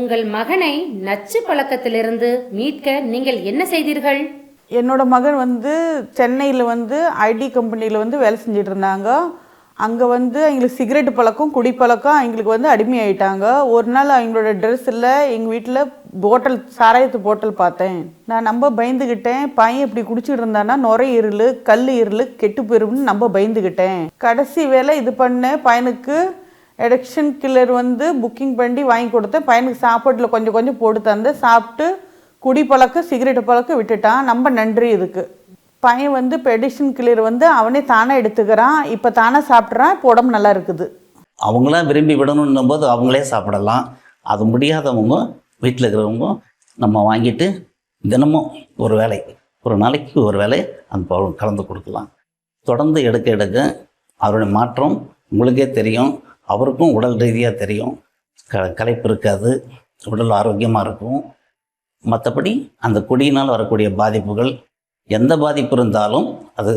உங்கள் மகனை நச்சு பழக்கத்திலிருந்து மீட்க நீங்கள் என்ன செய்தீர்கள்? என்னோட மகன் வந்து சென்னையில் வந்து ஐடி கம்பெனியில் வந்து வேலை செஞ்சுட்டு இருந்தாங்க. அங்கே வந்து அவங்களுக்கு சிகரெட் பழக்கம் குடிப்பழக்கம் அவங்களுக்கு வந்து அடிமையாயிட்டாங்க ஒரு நாள் அவங்களோட ட்ரெஸ்ஸில் எங்கள் வீட்டில் போட்டல் சாராயத்து போட்டல் பார்த்தேன். நான் ரொம்ப பயந்துக்கிட்டேன் பையன் இப்படி குடிச்சிட்டு இருந்தானா நுரையீரல் கல் இருள் கெட்டு போயிரும்னு நம்ம பயந்துக்கிட்டேன் கடைசி வேலை இது பண்ணேன். பையனுக்கு எடக்ஷன் கில்லர் வந்து புக்கிங் பண்ணி வாங்கி கொடுத்தேன் பையனுக்கு சாப்பாட்டில் கொஞ்சம் கொஞ்சம் போட்டு தந்து சாப்பிட்டு குடி பழக்கம் சிகரெட்டு பழக்கம் விட்டுட்டான். நம்ம நன்றி இதுக்கு. பையன் வந்து இப்போ எடிஷன் கிளியர் வந்து அவனே தானே எடுத்துக்கிறான். இப்போ தானே சாப்பிட்றான். இப்போ உடம்பு நல்லா இருக்குது. அவங்களாம் விரும்பி விடணுன்னும் போது அவங்களே சாப்பிடலாம். அது முடியாதவங்க வீட்டில் இருக்கிறவங்க நம்ம வாங்கிட்டு தினமும் ஒரு வேளை ஒரு நாளைக்கு ஒரு வேலை அந்த கலந்து கொடுக்கலாம். தொடர்ந்து எடுக்க எடுக்க அவருடைய மாற்றம் உங்களுக்கே தெரியும். அவருக்கும் உடல் ரீதியாக தெரியும். க களைப்பு இருக்காது. உடல் ஆரோக்கியமாக இருக்கும். மற்றபடி அந்த குடியினால் வரக்கூடிய பாதிப்புகள் எந்த பாதிப்பு இருந்தாலும் அது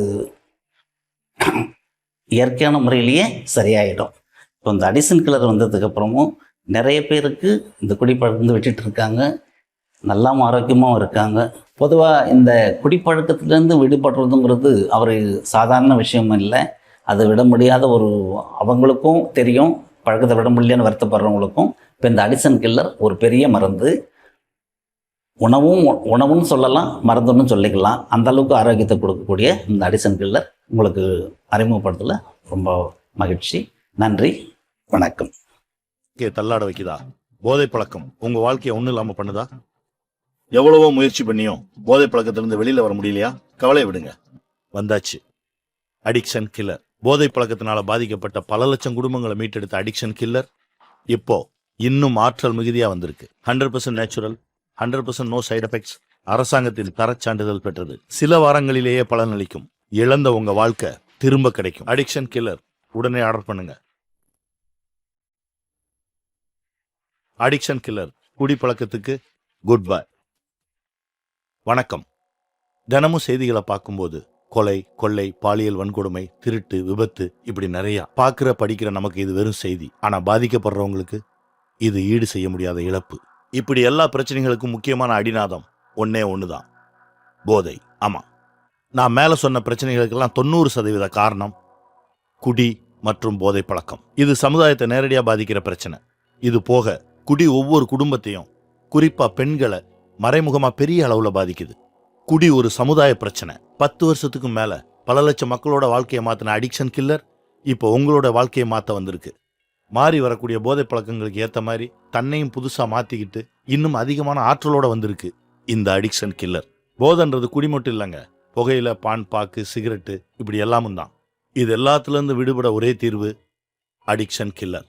இயற்கையான முறையிலேயே சரியாயிடும். இப்போ இந்த அடிசன் கிளர் வந்ததுக்கப்புறமும் நிறைய பேருக்கு இந்த குடிப்பழக்கம் வந்து விட்டுட்டு இருக்காங்க. நல்லா ஆரோக்கியமாகவும் இருக்காங்க. பொதுவாக இந்த குடிப்பழக்கத்துலேருந்து விடுபடுறதுங்கிறது அவர் சாதாரண விஷயம் இல்லை. அதை விட முடியாத ஒரு அவங்களுக்கும் தெரியும் பழக்கத்தை விட முடியலன்னு வருத்தப்படுறவங்களுக்கும் இப்போ இந்த அடிசன் கில்லர் ஒரு பெரிய மருந்து. உணவும் உணவுன்னு சொல்லலாம் மருந்துன்னு சொல்லிக்கலாம். அந்த அளவுக்கு ஆரோக்கியத்தை கொடுக்கக்கூடிய இந்த அடிசன் கில்லர் உங்களுக்கு அறிமுகப்படுத்தல ரொம்ப மகிழ்ச்சி. நன்றி வணக்கம். தள்ளாட வைக்குதா? போதை பழக்கம் உங்க வாழ்க்கையை ஒன்றும் இல்லாம பண்ணுதா? எவ்வளவோ முயற்சி பண்ணியும் போதை பழக்கத்திலிருந்து வெளியில வர முடியலையா? கவலை விடுங்க. வந்தாச்சு. அடிக்ஷன் கில்லர் போதை பழக்கத்தினால பாதிக்கப்பட்ட பல லட்சம் குடும்பங்களை மீட்டெடுத்த அடிக்ஷன் கில்லர் இப்போ இன்னும் ஆற்றல் மிகுதியா வந்திருக்கு. Hundred percent natural hundred percent no side effects அரசாங்கத்தின் தரச் சான்றிதழ் பெற்றது. சில வாரங்களிலேயே பலனளிக்கும் இழந்த உங்க வாழ்க்கை திரும்ப கிடைக்கும். அடிக்ஷன் கில்லர் உடனே ஆர்டர் பண்ணுங்க. அடிக்ஷன் கில்லர் குடிப்பழக்கத்துக்கு குட் பை வணக்கம். தினமும் செய்திகளை பார்க்கும்போது கொலை கொள்ளை பாலியல் வன்கொடுமை திருட்டு விபத்து இப்படி நிறையா. பார்க்குற படிக்கிற நமக்கு இது வெறும் செய்தி. ஆனால் பாதிக்கப்படுறவங்களுக்கு இது ஈடு செய்ய முடியாத இழப்பு. இப்படி எல்லா பிரச்சனைகளுக்கும் முக்கியமான அடிநாதம் ஒன்னே தான் போதை. ஆமாம் நான் மேலே சொன்ன பிரச்சனைகளுக்கெல்லாம் தொண்ணூறு சதவீத காரணம் குடி மற்றும் போதை பழக்கம். இது சமுதாயத்தை நேரடியாக பாதிக்கிற பிரச்சனை. இது போக குடி ஒவ்வொரு குடும்பத்தையும் குறிப்பாக பெண்களை மறைமுகமாக பெரிய அளவில் பாதிக்குது. குடி ஒரு சமுதாய பிரச்சனை. பத்து வருஷத்துக்கு மேலே பல லட்சம் மக்களோட வாழ்க்கையை மாற்றின அடிக்ஷன் கில்லர் இப்போ உங்களோட வாழ்க்கையை மாற்ற வந்திருக்கு. மாறி வரக்கூடிய போதை பழக்கங்களுக்கு ஏற்ற மாதிரி தன்னையும் புதுசாக மாற்றிக்கிட்டு இன்னும் அதிகமான ஆற்றலோட வந்திருக்கு இந்த அடிக்ஷன் கில்லர் போதைன்றது குடிமட்டும் இல்லைங்க. புகையில பான் பாக்கு சிகரெட்டு இப்படி எல்லாமும் தான். இது எல்லாத்துலேருந்து விடுபட ஒரே தீர்வு அடிக்ஷன் கில்லர்